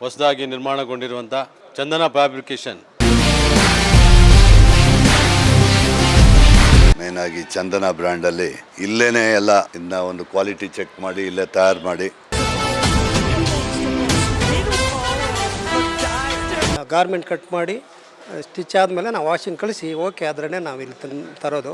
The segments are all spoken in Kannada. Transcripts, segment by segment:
ಹೊಸದಾಗಿ ನಿರ್ಮಾಣಗೊಂಡಿರುವಂಥ ಚಂದನ ಫ್ಯಾಬ್ರಿಕೇಶನ್ ಮೇನಾಗಿ ಚಂದನ ಬ್ರ್ಯಾಂಡಲ್ಲಿ ಇಲ್ಲೇನೆ ಎಲ್ಲ ಇನ್ನ ಒಂದು ಕ್ವಾಲಿಟಿ ಚೆಕ್ ಮಾಡಿ ಇಲ್ಲೇ ತಯಾರು ಮಾಡಿ. ಗಾರ್ಮೆಂಟ್ ಕಟ್ ಮಾಡಿ ಸ್ಟಿಚ್ ಆದಮೇಲೆ ನಾವು ವಾಷಿಂಗ್ ಕಳಿಸಿ ಓಕೆ ಆದ್ರೇ ನಾವು ಇಲ್ಲಿ ತರೋದು.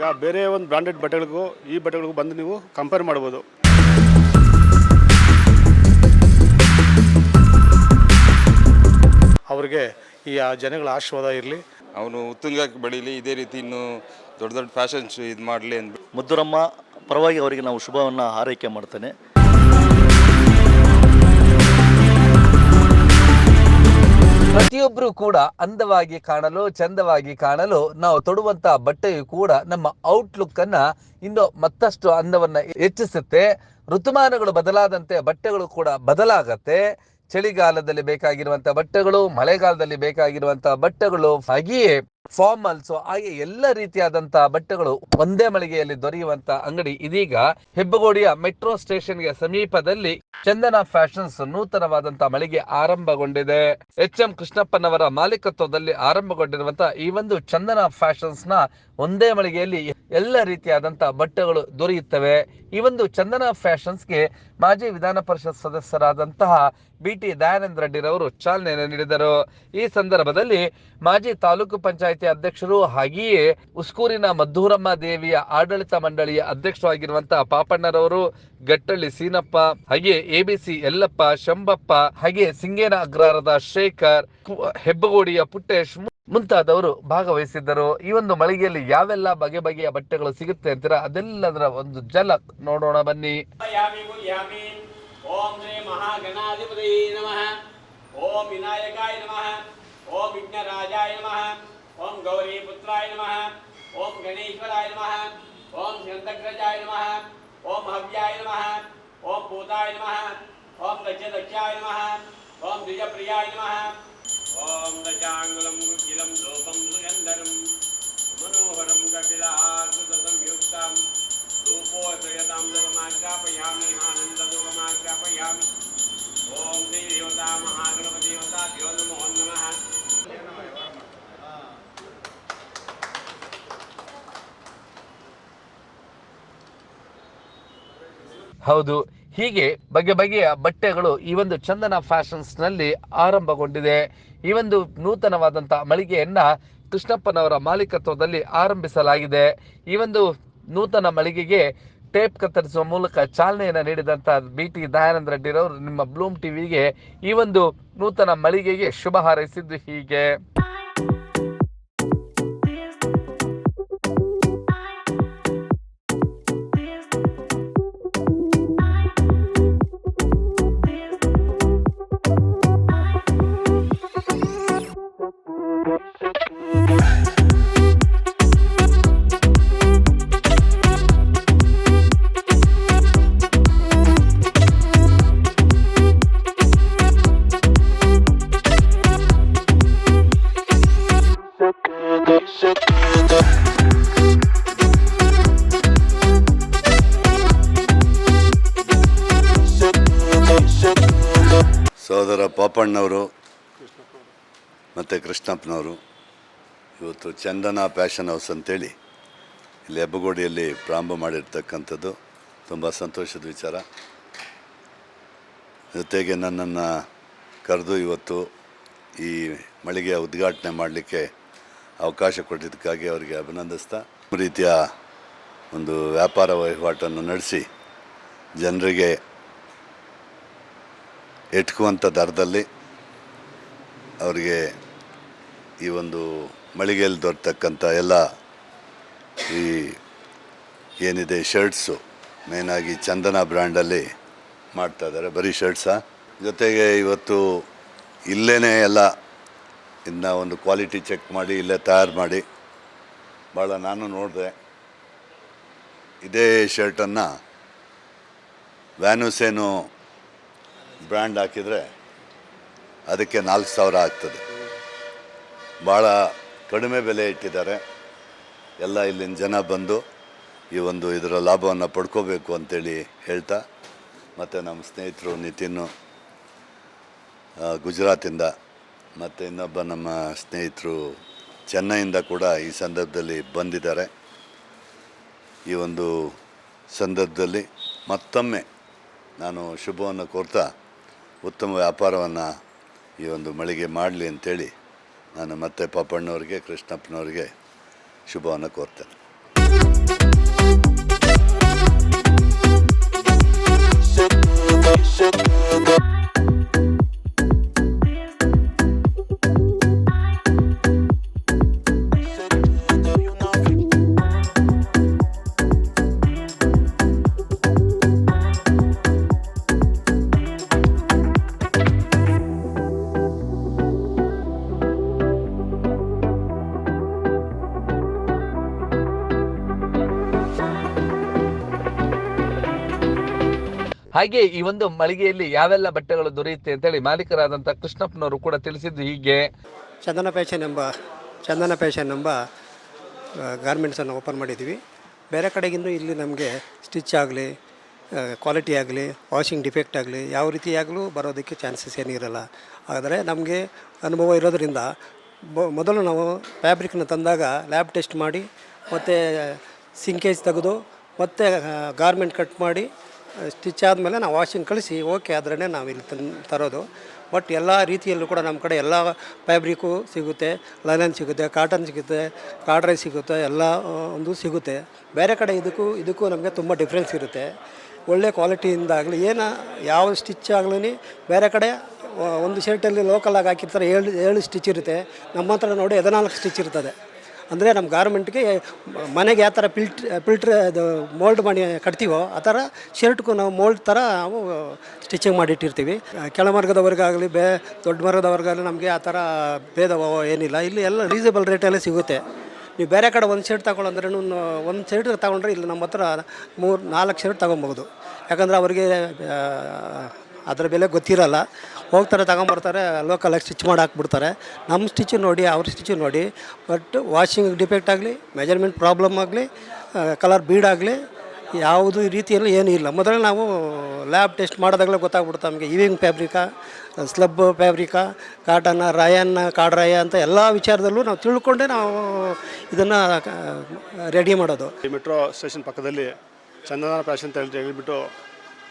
ಈಗ ಬೇರೆ ಒಂದು ಬ್ರಾಂಡೆಡ್ ಬಟ್ಟೆಗಳಿಗೂ ಈ ಬಟ್ಟೆಗಳಿಗೂ ಬಂದು ನೀವು ಕಂಪೇರ್ ಮಾಡ್ಬೋದು. ಅವ್ರಿಗೆ ಈ ಆ ಜನಗಳ ಆಶೀರ್ವಾದ ಇರಲಿ. ಅವನು ಉತ್ತುಂಗಕ್ಕೆ ಬೆಳೀಲಿ ಇದೇ ರೀತಿ ಇನ್ನು ದೊಡ್ಡ ದೊಡ್ಡ ಫ್ಯಾಷನ್ಸ್ ಇದು ಮಾಡಲಿ ಅಂತ ಮುದ್ದುರಮ್ಮ ಪರವಾಗಿ ಅವರಿಗೆ ನಾವು ಶುಭವನ್ನು ಹಾರೈಕೆ ಮಾಡ್ತೇನೆ. ಪ್ರತಿಯೊಬ್ಬರು ಕೂಡ ಅಂದವಾಗಿ ಕಾಣಲು, ಚಂದವಾಗಿ ಕಾಣಲು ನಾವು ತೊಡುವಂತ ಬಟ್ಟೆಯು ಕೂಡ ನಮ್ಮ ಔಟ್ಲುಕ್ ಅನ್ನ ಇನ್ನು ಮತ್ತಷ್ಟು ಅಂದವನ್ನ ಹೆಚ್ಚಿಸುತ್ತೆ. ಋತುಮಾನಗಳು ಬದಲಾದಂತೆ ಬಟ್ಟೆಗಳು ಕೂಡ ಬದಲಾಗತ್ತೆ. ಚಳಿಗಾಲದಲ್ಲಿ ಬೇಕಾಗಿರುವಂತಹ ಬಟ್ಟೆಗಳು, ಮಳೆಗಾಲದಲ್ಲಿ ಬೇಕಾಗಿರುವಂತಹ ಬಟ್ಟೆಗಳು ಹಾಗೆಯೇ ಫಾರ್ಮಲ್ಸ್, ಹಾಗೆ ಎಲ್ಲ ರೀತಿಯಾದಂತಹ ಬಟ್ಟೆಗಳು ಒಂದೇ ಮಳಿಗೆಯಲ್ಲಿ ದೊರೆಯುವಂತ ಅಂಗಡಿ. ಇದೀಗ ಹೆಬ್ಬಗೋಡಿಯ ಮೆಟ್ರೋ ಸ್ಟೇಷನ್ಗೆ ಸಮೀಪದಲ್ಲಿ ಚಂದನ ಫ್ಯಾಷನ್ಸ್ ನೂತನವಾದಂತಹ ಮಳಿಗೆ ಆರಂಭಗೊಂಡಿದೆ. ಎಚ್ ಎಂ ಕೃಷ್ಣಪ್ಪನವರ ಮಾಲೀಕತ್ವದಲ್ಲಿ ಆರಂಭಗೊಂಡಿರುವಂತಹ ಈ ಒಂದು ಚಂದನ ಫ್ಯಾಷನ್ಸ್ನ ಒಂದೇ ಮಳಿಗೆಯಲ್ಲಿ ಎಲ್ಲ ರೀತಿಯಾದಂಥ ಬಟ್ಟೆಗಳು ದೊರೆಯುತ್ತವೆ. ಈ ಒಂದು ಚಂದನ ಫ್ಯಾಷನ್ಸ್ಗೆ ಮಾಜಿ ವಿಧಾನ ಪರಿಷತ್ ಸದಸ್ಯರಾದಂತಹ ಬಿ ಟಿ ದಯಾನಂದ ರೆಡ್ಡಿರವರು ಚಾಲನೆ ನೀಡಿದರು. ಈ ಸಂದರ್ಭದಲ್ಲಿ ಮಾಜಿ ತಾಲೂಕು ಪಂಚಾಯಿತಿ ಅಧ್ಯಕ್ಷರು ಹಾಗೆಯೇ ಉಸ್ಕೂರಿನ ಮದ್ದೂರಮ್ಮ ದೇವಿಯ ಆಡಳಿತ ಮಂಡಳಿಯ ಅಧ್ಯಕ್ಷರಾಗಿರುವಂತಹ ಪಾಪಣ್ಣರವರು, ಗಟ್ಟಳ್ಳಿ ಸೀನಪ್ಪ ಹಾಗೆ ಎಬಿಸಿ ಯಲ್ಲಪ್ಪ, ಶಂಬಪ್ಪ ಹಾಗೆ ಸಿಂಗೇನ ಅಗ್ರಹಾರದ ಶೇಖರ್, ಹೆಬ್ಬಗೋಡಿಯ ಪುಟ್ಟೇಶ್ ಮುಂತಾದವರು ಭಾಗವಹಿಸಿದ್ದರು. ಈ ಒಂದು ಮಳಿಗೆಯಲ್ಲಿ ಯಾವೆಲ್ಲ ಬಗೆ ಬಗೆಯ ಬಟ್ಟೆಗಳು ಸಿಗುತ್ತೆ ಅಂತೀರ? ಅದೆಲ್ಲದರ ಒಂದು ಜಲ ನೋಡೋಣ ಬನ್ನಿ. ಓಂ ಶ್ರೀ ಮಹಾಗಣಾಧಿಪತಿ ನಮಃ. ಓಂ ವಿನಾಯಕಾಯ ನಮಃ. ಓಂ ವಿಘ್ನರಾಜಾಯ ನಮಃ. ಓಂ ಗೌರಿ ಪುತ್ರಾಯ ನಮಃ. ಓಂ ಗಣೇಶ್ವರಾಯ ನಮಃ. ಓಂ ಚಂದ್ರಗ್ರಜಾಯ ನಮಃ. ಓಂ ಹವ್ಯಾಯ ನಮಃ. ಓಂ ಭೂತಾಯ ನಮಃ. ಓಂ ದಕ್ಷ ದಕ್ಷಾಯ ನಮಃ. ಓಂ ದ್ವಿಜಪ್ರಿಯಾಯ ನಮಃ. ॐ दशाङ्गुलं कुकिलं लोकं सुगन्धरं मनोहरं कपिलार्कुतसंयुक्तम् रूपोऽत्रयतां लोकमाज्ञापयामि आनन्दलोकमाज्ञापयामि ॐ श्रीदेवता महागणपतिदेवताभ्यो नमो नमः ಹೌದು ಹೀಗೆ ಬಗೆ ಬಗೆಯ ಬಟ್ಟೆಗಳು ಈ ಒಂದು ಚಂದನ ಫ್ಯಾಷನ್ಸ್ನಲ್ಲಿ ಆರಂಭಗೊಂಡಿದೆ. ಈ ಒಂದು ನೂತನವಾದಂಥ ಮಳಿಗೆಯನ್ನ ಕೃಷ್ಣಪ್ಪನವರ ಮಾಲೀಕತ್ವದಲ್ಲಿ ಆರಂಭಿಸಲಾಗಿದೆ. ಈ ಒಂದು ನೂತನ ಮಳಿಗೆಗೆ ಟೇಪ್ ಕತ್ತರಿಸುವ ಮೂಲಕ ಚಾಲನೆಯನ್ನು ನೀಡಿದಂಥ ಬಿ ಟಿ ದಯಾನಂದ ರೆಡ್ಡಿರವರು ನಿಮ್ಮ ಬ್ಲೂಮ್ ಟಿವಿಗೆ ಈ ಒಂದು ನೂತನ ಮಳಿಗೆಗೆ ಶುಭ ಹಾರೈಸಿದ್ದು ಹೀಗೆ. ಸೋದರ ಪಾಪಣ್ಣವರು ಮತ್ತು ಕೃಷ್ಣಪ್ಪನವರು. ಇವತ್ತು ಚಂದನ ಫ್ಯಾಷನ್ ಹೌಸ್ ಅಂತೇಳಿ ಇಲ್ಲಿ ಹೆಬ್ಬಗೋಡಿಯಲ್ಲಿ ಪ್ರಾರಂಭ ಮಾಡಿರ್ತಕ್ಕಂಥದ್ದು. ತುಂಬ ಸಂತೋಷದ ವಿಚಾರ. ಜೊತೆಗೆ ನನ್ನನ್ನು ಕರೆದು ಇವತ್ತು ಈ ಮಳಿಗೆಯ ಉದ್ಘಾಟನೆ ಮಾಡಲಿಕ್ಕೆ ಅವಕಾಶ ಕೊಟ್ಟಿದ್ದಕ್ಕಾಗಿ ಅವರಿಗೆ ಅಭಿನಂದಿಸ್ತಾ ರೀತಿಯ ಒಂದು ವ್ಯಾಪಾರ ವಹಿವಾಟನ್ನು ನಡೆಸಿ, ಜನರಿಗೆ ಎಟ್ಕುವಂಥ ದರದಲ್ಲಿ ಅವರಿಗೆ ಈ ಒಂದು ಮಳಿಗೆಯಲ್ಲಿ ದೊರೆತಕ್ಕಂಥ ಎಲ್ಲ ಈ ಏನಿದೆ ಶರ್ಟ್ಸು ಮೇನಾಗಿ ಚಂದನ ಬ್ರ್ಯಾಂಡಲ್ಲಿ ಮಾಡ್ತಾ ಇದ್ದಾರೆ. ಬರೀ ಶರ್ಟ್ಸಾ. ಜೊತೆಗೆ ಇವತ್ತು ಇಲ್ಲೇ ಎಲ್ಲ ಇದನ್ನ ಒಂದು ಕ್ವಾಲಿಟಿ ಚೆಕ್ ಮಾಡಿ, ಇಲ್ಲೇ ತಯಾರು ಮಾಡಿ ಭಾಳ ನಾನು ನೋಡಿದೆ. ಇದೇ ಶರ್ಟನ್ನು ವ್ಯಾನುಸೇನು ಬ್ರ್ಯಾಂಡ್ ಹಾಕಿದರೆ ಅದಕ್ಕೆ ನಾಲ್ಕು ಸಾವಿರ ಆಗ್ತದೆ. ಭಾಳ ಕಡಿಮೆ ಬೆಲೆ ಇಟ್ಟಿದ್ದಾರೆ. ಎಲ್ಲ ಇಲ್ಲಿನ ಜನ ಬಂದು ಈ ಒಂದು ಇದರ ಲಾಭವನ್ನು ಪಡ್ಕೋಬೇಕು ಅಂತೇಳಿ ಹೇಳ್ತಾ, ಮತ್ತು ನಮ್ಮ ಸ್ನೇಹಿತರು ನಿತಿನ್ ಗುಜರಾತಿಂದ, ಮತ್ತು ಇನ್ನೊಬ್ಬ ನಮ್ಮ ಸ್ನೇಹಿತರು ಚೆನ್ನೈಯಿಂದ ಕೂಡ ಈ ಸಂದರ್ಭದಲ್ಲಿ ಬಂದಿದ್ದಾರೆ. ಈ ಒಂದು ಸಂದರ್ಭದಲ್ಲಿ ಮತ್ತೊಮ್ಮೆ ನಾನು ಶುಭವನ್ನು ಕೋರ್ತಾ ಉತ್ತಮ ವ್ಯಾಪಾರವನ್ನು ಈ ಒಂದು ಮಳಿಗೆ ಮಾಡಲಿ ಅಂತೇಳಿ ನಾನು ಮತ್ತೆ ಪಾಪಣ್ಣವ್ರಿಗೆ ಕೃಷ್ಣಪ್ಪನವ್ರಿಗೆ ಶುಭವನ್ನು ಕೋರ್ತೇನೆ. ಹಾಗೆ ಈ ಒಂದು ಮಳಿಗೆಯಲ್ಲಿ ಯಾವೆಲ್ಲ ಬಟ್ಟೆಗಳು ದೊರೆಯುತ್ತೆ ಅಂತೇಳಿ ಮಾಲೀಕರಾದಂಥ ಕೃಷ್ಣಪ್ಪನವರು ಕೂಡ ತಿಳಿಸಿದ್ದು ಹೀಗೆ. ಚಂದನ ಫ್ಯಾಷನ್ ಎಂಬ, ಚಂದನ ಫ್ಯಾಷನ್ ಎಂಬ ಗಾರ್ಮೆಂಟ್ಸನ್ನು ಓಪನ್ ಮಾಡಿದ್ದೀವಿ. ಬೇರೆ ಕಡೆಗಿಂತ ಇಲ್ಲಿ ನಮಗೆ ಸ್ಟಿಚ್ ಆಗಲಿ ಕ್ವಾಲಿಟಿ ಆಗಲಿ, ವಾಷಿಂಗ್ ಡಿಫೆಕ್ಟ್ ಆಗಲಿ, ಯಾವ ರೀತಿಯಾಗಲೂ ಬರೋದಕ್ಕೆ ಚಾನ್ಸಸ್ ಏನಿರಲ್ಲ ಆದರೆ ನಮಗೆ ಅನುಭವ ಇರೋದರಿಂದ ಮೊದಲು ನಾವು ಫ್ಯಾಬ್ರಿಕ್ನ ತಂದಾಗ ಲ್ಯಾಬ್ ಟೆಸ್ಟ್ ಮಾಡಿ, ಮತ್ತು ಸಿಂಕೇಜ್ ತೆಗೆದು, ಮತ್ತು ಗಾರ್ಮೆಂಟ್ ಕಟ್ ಮಾಡಿ ಸ್ಟಿಚ್ ಆದಮೇಲೆ ನಾವು ವಾಷಿಂಗ್ ಕಳಿಸಿ, ಓಕೆ ಆದ್ರೇ ನಾವು ಇಲ್ಲಿ ತನ್, ತರೋದು. ಬಟ್ ಎಲ್ಲ ರೀತಿಯಲ್ಲೂ ಕೂಡ ನಮ್ಮ ಕಡೆ ಎಲ್ಲ ಫ್ಯಾಬ್ರಿಕ್ಕು ಸಿಗುತ್ತೆ, ಲೈನನ್ ಸಿಗುತ್ತೆ, ಕಾಟನ್ ಸಿಗುತ್ತೆ, ಕಾಡ್ರೈ ಸಿಗುತ್ತೆ, ಎಲ್ಲ ಒಂದು ಸಿಗುತ್ತೆ. ಬೇರೆ ಕಡೆ ಇದಕ್ಕೂ ಇದಕ್ಕೂ ನಮಗೆ ತುಂಬ ಡಿಫ್ರೆನ್ಸ್ ಇರುತ್ತೆ. ಒಳ್ಳೆ ಕ್ವಾಲಿಟಿಯಿಂದ ಆಗಲಿ ಏನು ಯಾವ ಸ್ಟಿಚ್ ಆಗಲಿ ಬೇರೆ ಕಡೆ ಒಂದು ಶರ್ಟಲ್ಲಿ ಲೋಕಲಾಗಿ ಹಾಕಿರ್ತಾರೆ, ಏಳು ಏಳು ಸ್ಟಿಚ್ ಇರುತ್ತೆ. ನಮ್ಮ ಹತ್ರ ನೋಡಿ ಹದಿನಾಲ್ಕು ಸ್ಟಿಚ್ ಇರ್ತದೆ. ಅಂದರೆ ನಮ್ಮ ಗಾರ್ಮೆಂಟ್ಗೆ ಮನೆಗೆ ಯಾವ ಥರ ಫಿಲ್ಟ್ರ್ ಫಿಲ್ಟ್ರ್ ಅದು ಮೋಲ್ಡ್ ಮಾಡಿ ಕಟ್ತೀವೋ ಆ ಥರ ಶರ್ಟ್ಗೂ ನಾವು ಮೋಲ್ಡ್ ಥರ ನಾವು ಸ್ಟಿಚಿಂಗ್ ಮಾಡಿಟ್ಟಿರ್ತೀವಿ. ಕೆಳಮಾರ್ಗದವರೆಗಾಗಲಿ, ಬೇ, ದೊಡ್ಡ ಮರ್ಗದವರೆಗಾಗಲಿ ನಮಗೆ ಆ ಥರ ಭೇದ ಏನಿಲ್ಲ. ಇಲ್ಲಿ ಎಲ್ಲ ರೀಸನಬಲ್ ರೇಟಲ್ಲೇ ಸಿಗುತ್ತೆ. ನೀವು ಬೇರೆ ಕಡೆ ಒಂದು ಶರ್ಟ್ ತಗೊಳ್ಳಂದ್ರೆ ಒಂದು ಶರ್ಟ್ ತಗೊಂಡ್ರೆ ಇಲ್ಲಿ ನಮ್ಮ ಹತ್ರ ಮೂರು ನಾಲ್ಕು ಶರ್ಟ್ ತೊಗೊಬೋದು. ಯಾಕಂದರೆ ಅವರಿಗೆ ಅದರ ಬೆಲೆ ಗೊತ್ತಿರಲ್ಲ. ಹೋಗ್ತಾರೆ, ತಗೊಂಬರ್ತಾರೆ ಲೋಕಲಾಗಿ ಸ್ಟಿಚ್ ಮಾಡಿ ಹಾಕ್ಬಿಡ್ತಾರೆ. ನಮ್ಮ ಸ್ಟಿಚ್ ನೋಡಿ, ಅವ್ರ ಸ್ಟಿಚ್ ನೋಡಿ ಬಟ್ ವಾಷಿಂಗ್ ಡಿಫೆಕ್ಟ್ ಆಗಲಿ ಮೆಜರ್ಮೆಂಟ್ ಪ್ರಾಬ್ಲಮ್ ಆಗಲಿ ಕಲರ್ ಬೀಡ್ ಆಗಲಿ, ಯಾವುದು ರೀತಿಯಲ್ಲಿ ಏನೂ ಇಲ್ಲ. ಮೊದಲೇ ನಾವು ಲ್ಯಾಬ್ ಟೆಸ್ಟ್ ಮಾಡಿದಾಗಲೇ ಗೊತ್ತಾಗ್ಬಿಡುತ್ತೆ ನಮಗೆ. ಇವಿಂಗ್ ಫ್ಯಾಬ್ರಿಕಾ ಸ್ಲಬ್ ಫ್ಯಾಬ್ರಿಕಾ ಕಾಟನ್ನ ರಾಯನ್ನ ಕಾಡ್ರಾಯ ಅಂತ ಎಲ್ಲ ವಿಚಾರದಲ್ಲೂ ನಾವು ತಿಳ್ಕೊಂಡೇ ನಾವು ಇದನ್ನು ರೆಡಿ ಮಾಡೋದು. ಮೆಟ್ರೋ ಸ್ಟೇಷನ್ ಪಕ್ಕದಲ್ಲಿ ಚಂದನ ಫ್ಯಾಷನ್ ಅಂತ ಹೇಳಿ ಹೇಳಿಬಿಟ್ಟು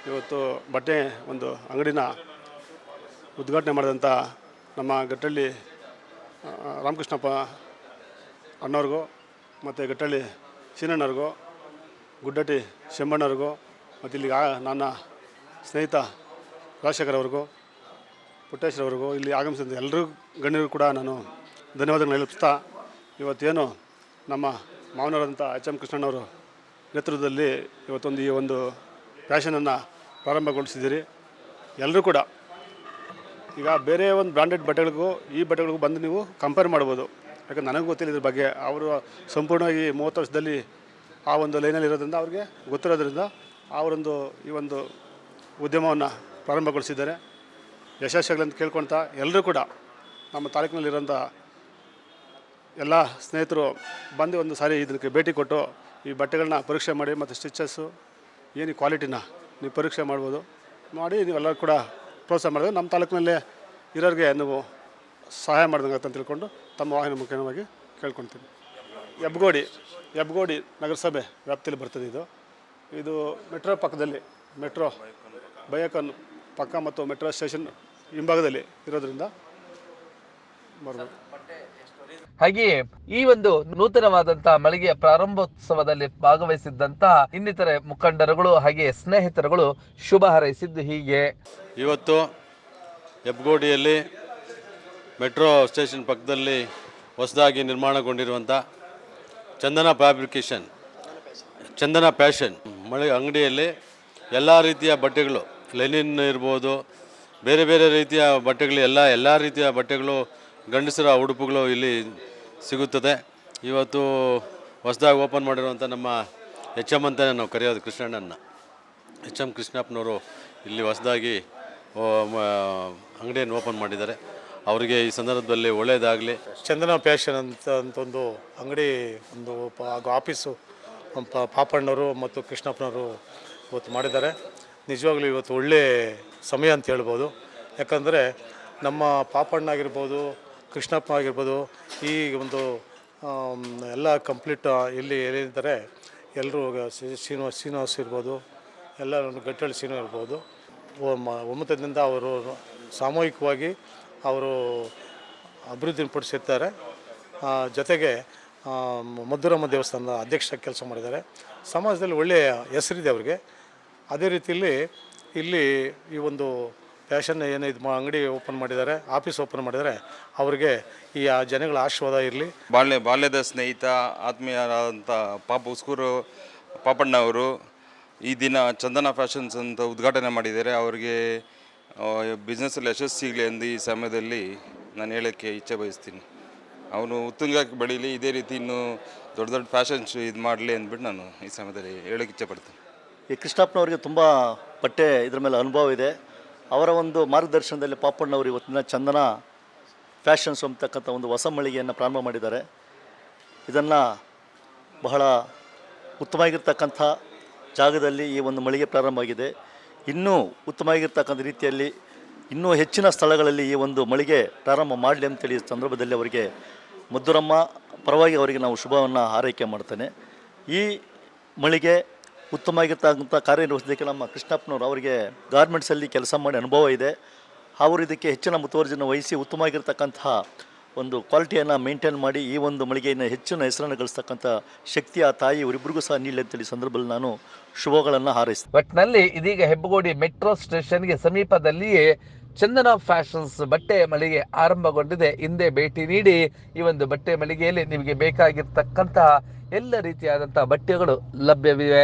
ಇವತ್ತು ಬಟ್ಟೆ ಒಂದು ಅಂಗಡಿನ ಉದ್ಘಾಟನೆ ಮಾಡಿದಂಥ ನಮ್ಮ ಗಟ್ಟಳ್ಳಿ ರಾಮಕೃಷ್ಣಪ್ಪ ಅಣ್ಣವ್ರಿಗೂ ಮತ್ತು ಗಟ್ಟಳ್ಳಿ ಸೀನಣ್ಣವ್ರಿಗೂ, ಗುಡ್ಡಟ್ಟಿ ಶೆಂಬಣ್ಣವ್ರಿಗೂ, ಮತ್ತು ಇಲ್ಲಿಗೆ ನನ್ನ ಸ್ನೇಹಿತ ರಾಜಶೇಖರ್ ಅವ್ರಿಗೂ ಪುಟ್ಟೇಶ್ವರವ್ರಿಗೂ ಇಲ್ಲಿ ಆಗಮಿಸಿದ ಎಲ್ಲರೂ ಗಣ್ಯರು ಕೂಡ ನಾನು ಧನ್ಯವಾದಗಳು ಹೇಳ್ತಾ ಇವತ್ತೇನು ನಮ್ಮ ಮಾವನವರಂಥ ಎಚ್ ಎಂ ಕೃಷ್ಣಣ್ಣವರು ನೇತೃತ್ವದಲ್ಲಿ ಇವತ್ತೊಂದು ಈ ಒಂದು ಫ್ಯಾಷನನ್ನು ಪ್ರಾರಂಭಗೊಳಿಸಿದ್ದೀರಿ. ಎಲ್ಲರೂ ಕೂಡ ಈಗ ಬೇರೆ ಒಂದು ಬ್ರಾಂಡೆಡ್ ಬಟ್ಟೆಗಳಿಗೂ ಈ ಬಟ್ಟೆಗಳಿಗೂ ಬಂದು ನೀವು ಕಂಪೇರ್ ಮಾಡ್ಬೋದು. ಯಾಕಂದ್ರೆ ನನಗೂ ಗೊತ್ತಿಲ್ಲ ಇದ್ರ ಬಗ್ಗೆ. ಅವರು ಸಂಪೂರ್ಣವಾಗಿ ಮೂವತ್ತು ವರ್ಷದಲ್ಲಿ ಆ ಒಂದು ಲೈನಲ್ಲಿ ಇರೋದ್ರಿಂದ ಅವ್ರಿಗೆ ಗೊತ್ತಿರೋದ್ರಿಂದ ಅವರೊಂದು ಈ ಒಂದು ಉದ್ಯಮವನ್ನು ಪ್ರಾರಂಭಗೊಳಿಸಿದ್ದಾರೆ. ಯಶಸ್ವಿಯಾಗಲಿ ಅಂತ ಕೇಳ್ಕೊಳ್ತಾ ಎಲ್ಲರೂ ಕೂಡ ನಮ್ಮ ತಾಲೂಕಿನಲ್ಲಿರೋಂಥ ಎಲ್ಲ ಸ್ನೇಹಿತರು ಬಂದು ಒಂದು ಸಾರಿ ಇದಕ್ಕೆ ಭೇಟಿ ಕೊಟ್ಟು ಈ ಬಟ್ಟೆಗಳನ್ನ ಪರೀಕ್ಷೆ ಮಾಡಿ ಮತ್ತು ಸ್ಟಿಚಸ್ಸು ಏನು ಕ್ವಾಲಿಟಿನ ನೀವು ಪರೀಕ್ಷೆ ಮಾಡ್ಬೋದು. ಮಾಡಿ ನೀವೆಲ್ಲರೂ ಕೂಡ ಪ್ರೋತ್ಸಾಹ ಮಾಡಿದ್ರೆ ನಮ್ಮ ತಾಲೂಕಿನಲ್ಲೇ ಇರೋರಿಗೆ ನೀವು ಸಹಾಯ ಮಾಡಿದಂಗೆ ಅಂತ ತಿಳ್ಕೊಂಡು ತಮ್ಮ ವಾಹನ ಮುಖ್ಯವಾಗಿ ಕೇಳ್ಕೊಳ್ತೀನಿ. ಹೆಬ್ಗೋಡಿ ಹೆಬ್ಗೋಡಿ ನಗರಸಭೆ ವ್ಯಾಪ್ತಿಯಲ್ಲಿ ಬರ್ತದೆ ಇದು. ಇದು ಮೆಟ್ರೋ ಪಕ್ಕದಲ್ಲಿ, ಮೆಟ್ರೋ ಬಯಕನ್ ಪಕ್ಕ ಮತ್ತು ಮೆಟ್ರೋ ಸ್ಟೇಷನ್ ಹಿಂಭಾಗದಲ್ಲಿ ಇರೋದ್ರಿಂದ ಹಾಗೆಯೇ ಈ ಒಂದು ನೂತನವಾದಂತಹ ಮಳಿಗೆಯ ಪ್ರಾರಂಭೋತ್ಸವದಲ್ಲಿ ಭಾಗವಹಿಸಿದ್ದಂತಹ ಇನ್ನಿತರೆ ಮುಖಂಡರುಗಳು ಹಾಗೆ ಸ್ನೇಹಿತರುಗಳು ಶುಭ ಹಾರೈಸಿದ್ದು ಹೀಗೆ. ಇವತ್ತು ಹೆಬ್ಗೋಡಿಯಲ್ಲಿ ಮೆಟ್ರೋ ಸ್ಟೇಷನ್ ಪಕ್ಕದಲ್ಲಿ ಹೊಸದಾಗಿ ನಿರ್ಮಾಣಗೊಂಡಿರುವಂಥ ಚಂದನ ಫ್ಯಾಬ್ರಿಕೇಷನ್, ಚಂದನ ಪ್ಯಾಷನ್ ಮಳೆ ಅಂಗಡಿಯಲ್ಲಿ ಎಲ್ಲ ರೀತಿಯ ಬಟ್ಟೆಗಳು, ಲೆನಿನ್ ಇರ್ಬೋದು, ಬೇರೆ ಬೇರೆ ರೀತಿಯ ಬಟ್ಟೆಗಳು, ಎಲ್ಲ ಎಲ್ಲ ರೀತಿಯ ಬಟ್ಟೆಗಳು ಗಂಡಸರ ಉಡುಪುಗಳು ಇಲ್ಲಿ ಸಿಗುತ್ತದೆ. ಇವತ್ತು ಹೊಸದಾಗಿ ಓಪನ್ ಮಾಡಿರುವಂಥ ನಮ್ಮ ಎಚ್ ಎಂ ಅಂತಲೇ ನಾವು ಕರೆಯೋದು ಕೃಷ್ಣಣ್ಣನ ಎಚ್ ಎಂ ಕೃಷ್ಣಪ್ಪನವರು ಇಲ್ಲಿ ಹೊಸದಾಗಿ ಅಂಗಡಿಯನ್ನು ಓಪನ್ ಮಾಡಿದ್ದಾರೆ. ಅವರಿಗೆ ಈ ಸಂದರ್ಭದಲ್ಲಿ ಒಳ್ಳೆಯದಾಗಲಿ. ಚಂದನ ಫ್ಯಾಷನ್ ಅಂತ ಅಂತ ಒಂದು ಅಂಗಡಿ, ಒಂದು ಹಾಗೂ ಆಫೀಸು ಪಾಪಣ್ಣವರು ಮತ್ತು ಕೃಷ್ಣಪ್ಪನವರು ಇವತ್ತು ಮಾಡಿದ್ದಾರೆ. ನಿಜವಾಗ್ಲೂ ಇವತ್ತು ಒಳ್ಳೆ ಸಮಯ ಅಂತ ಹೇಳ್ಬೋದು. ಯಾಕಂದರೆ ನಮ್ಮ ಪಾಪಣ್ಣ ಆಗಿರ್ಬೋದು ಕೃಷ್ಣಪ್ಪ ಆಗಿರ್ಬೋದು, ಈ ಒಂದು ಎಲ್ಲ ಕಂಪ್ಲೀಟ್ ಇಲ್ಲಿ ಎಲ್ಲಿದ್ದಾರೆ ಎಲ್ಲರೂ ಶ್ರೀನಿವಾಸ್ ಶ್ರೀನಿವಾಸ್ ಇರ್ಬೋದು, ಎಲ್ಲ ಗಟ್ಟಳ್ಳಿ ಶ್ರೀನು ಇರ್ಬೋದು. ಒಮ್ಮತದಿಂದ ಅವರು ಸಾಮೂಹಿಕವಾಗಿ ಅವರು ಅಭಿವೃದ್ಧಿಪಡಿಸಿದ್ದಾರೆ ಜೊತೆಗೆ ಮಧುರಮ್ಮ ದೇವಸ್ಥಾನದ ಅಧ್ಯಕ್ಷ ಕೆಲಸ ಮಾಡಿದ್ದಾರೆ. ಸಮಾಜದಲ್ಲಿ ಒಳ್ಳೆಯ ಹೆಸರಿದೆ ಅವರಿಗೆ. ಅದೇ ರೀತಿಯಲ್ಲಿ ಇಲ್ಲಿ ಈ ಒಂದು ಫ್ಯಾಷನ್ ಏನು ಇದು ಮಾ ಅಂಗಡಿ ಓಪನ್ ಮಾಡಿದ್ದಾರೆ ಆಫೀಸ್ ಓಪನ್ ಮಾಡಿದರೆ ಅವರಿಗೆ ಈ ಆ ಜನಗಳ ಆಶೀರ್ವಾದ ಇರಲಿ. ಬಾಲ್ಯ ಬಾಲ್ಯದ ಸ್ನೇಹಿತ ಆತ್ಮೀಯರಾದಂಥ ಪಾಪ ಉಸ್ಕೂರು ಪಾಪಣ್ಣ ಅವರು ಈ ದಿನ ಚಂದನ ಫ್ಯಾಷನ್ಸ್ ಅಂತ ಉದ್ಘಾಟನೆ ಮಾಡಿದ್ದಾರೆ. ಅವರಿಗೆ ಬಿಸ್ನೆಸ್ಸಲ್ಲಿ ಯಶಸ್ಸು ಸಿಗಲಿ ಎಂದು ಈ ಸಮಯದಲ್ಲಿ ನಾನು ಹೇಳೋಕ್ಕೆ ಇಚ್ಛೆ ಬಯಸ್ತೀನಿ. ಅವನು ಉತ್ತುಂಗಕ್ಕೆ ಬೆಳೀಲಿ ಇದೇ ರೀತಿ ಇನ್ನೂ ದೊಡ್ಡ ದೊಡ್ಡ ಫ್ಯಾಷನ್ಸ್ ಇದು ಮಾಡಲಿ ಅಂದ್ಬಿಟ್ಟು ನಾನು ಈ ಸಮಯದಲ್ಲಿ ಹೇಳೋಕ್ಕೆ ಇಚ್ಛೆ ಪಡ್ತೀನಿ. ಈ ಕೃಷ್ಣಪ್ಪನವ್ರಿಗೆ ತುಂಬ ಬಟ್ಟೆ ಇದ್ರ ಮೇಲೆ ಅನುಭವ ಇದೆ. ಅವರ ಒಂದು ಮಾರ್ಗದರ್ಶನದಲ್ಲಿ ಪಾಪಣ್ಣವರು ಇವತ್ತಿನ ಚಂದನ ಫ್ಯಾಷನ್ಸ್ ಅಂತಕ್ಕಂಥ ಒಂದು ಹೊಸ ಮಳಿಗೆಯನ್ನು ಪ್ರಾರಂಭ ಮಾಡಿದ್ದಾರೆ. ಇದನ್ನು ಬಹಳ ಉತ್ತಮವಾಗಿರ್ತಕ್ಕಂಥ ಜಾಗದಲ್ಲಿ ಈ ಒಂದು ಮಳಿಗೆ ಪ್ರಾರಂಭ ಆಗಿದೆ. ಇನ್ನೂ ಉತ್ತಮವಾಗಿರ್ತಕ್ಕಂಥ ರೀತಿಯಲ್ಲಿ ಇನ್ನೂ ಹೆಚ್ಚಿನ ಸ್ಥಳಗಳಲ್ಲಿ ಈ ಒಂದು ಮಳಿಗೆ ಪ್ರಾರಂಭ ಮಾಡಲಿ ಅಂತೇಳಿ ಸಂದರ್ಭದಲ್ಲಿ ಅವರಿಗೆ ಮಧುರಮ್ಮ ಪರವಾಗಿ ಅವರಿಗೆ ನಾವು ಶುಭವನ್ನು ಹಾರೈಕೆ ಮಾಡ್ತೇನೆ. ಈ ಮಳಿಗೆ ಉತ್ತಮವಾಗಿರ್ತಕ್ಕಂಥ ಕಾರ್ಯನಿರ್ವಹಿಸೋದಕ್ಕೆ ನಮ್ಮ ಕೃಷ್ಣಪ್ಪನವರು ಅವರಿಗೆ ಗಾರ್ಮೆಂಟ್ಸಲ್ಲಿ ಕೆಲಸ ಮಾಡಿ ಅನುಭವ ಇದೆ. ಅವರು ಇದಕ್ಕೆ ಹೆಚ್ಚಿನ ಮುತುವರ್ಜಿಯನ್ನು ವಹಿಸಿ ಉತ್ತಮವಾಗಿರ್ತಕ್ಕಂತಹ ಒಂದು ಕ್ವಾಲಿಟಿಯನ್ನು ಮೇಂಟೈನ್ ಮಾಡಿ ಈ ಒಂದು ಮಳಿಗೆಯನ್ನು ಹೆಚ್ಚಿನ ಹೆಸರನ್ನು ಗಳಿಸ್ತಕ್ಕಂಥ ಶಕ್ತಿ ಆ ತಾಯಿ ಇವರಿಬ್ಬರಿಗೂ ಸಹ ನೀಡಲಿ ಅಂತೇಳಿ ಸಂದರ್ಭದಲ್ಲಿ ನಾನು ಶುಭಗಳನ್ನು ಹಾರೈಸ್ತೇನೆ. ಬಟ್ನಲ್ಲಿ ಇದೀಗ ಹೆಬ್ಬಗೋಡಿ ಮೆಟ್ರೋ ಸ್ಟೇಷನ್ಗೆ ಸಮೀಪದಲ್ಲಿಯೇ ಚಂದನ ಫ್ಯಾಷನ್ಸ್ ಬಟ್ಟೆ ಮಳಿಗೆ ಆರಂಭಗೊಂಡಿದೆ. ಹಿಂದೆ ಭೇಟಿ ನೀಡಿ ಈ ಒಂದು ಬಟ್ಟೆ ಮಳಿಗೆಯಲ್ಲಿ ನಿಮಗೆ ಬೇಕಾಗಿರ್ತಕ್ಕಂತಹ ಎಲ್ಲ ರೀತಿಯಾದಂತಹ ಬಟ್ಟೆಗಳು ಲಭ್ಯವಿವೆ.